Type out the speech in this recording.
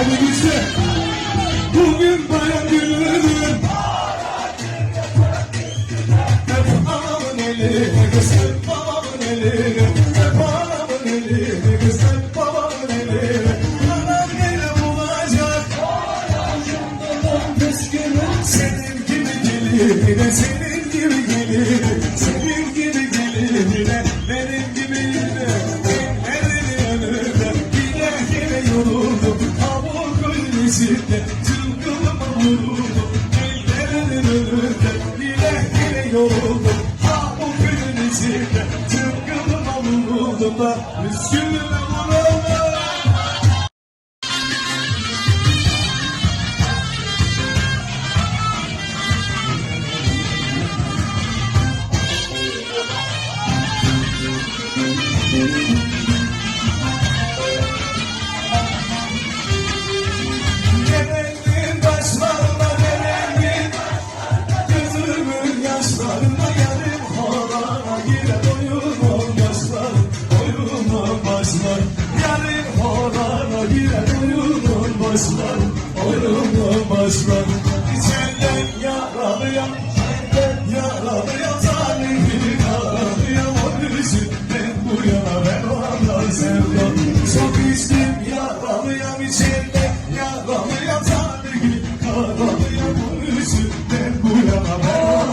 Hadi güçlü. Bugün bayan günüdür. Hep anamın elini kız, hep babamın elini. Hep anamın elini kız, hep babamın elini. Anam beni bulacak. Senin gibi gelir, senin gibi gelir, senin gibi hamur kulesinde çılgınıma vuruldum. Ellerin önünde yine yine yoruldum, hamur kulesinde çılgınıma vuruldum da püskürüme vuruldum. Gelenin girer oyuna başlar, oyuna başlar. Yarim horana girer oyuna başlar, oyuna başlar. İçinden yaralıyam, içinden yaralıyam, zalimi yaralıyam. O yüzünden bu yana ben ona sevdam. Çok içtim yaralıyam, içinden yaralıyam, zalimi yaralıyam.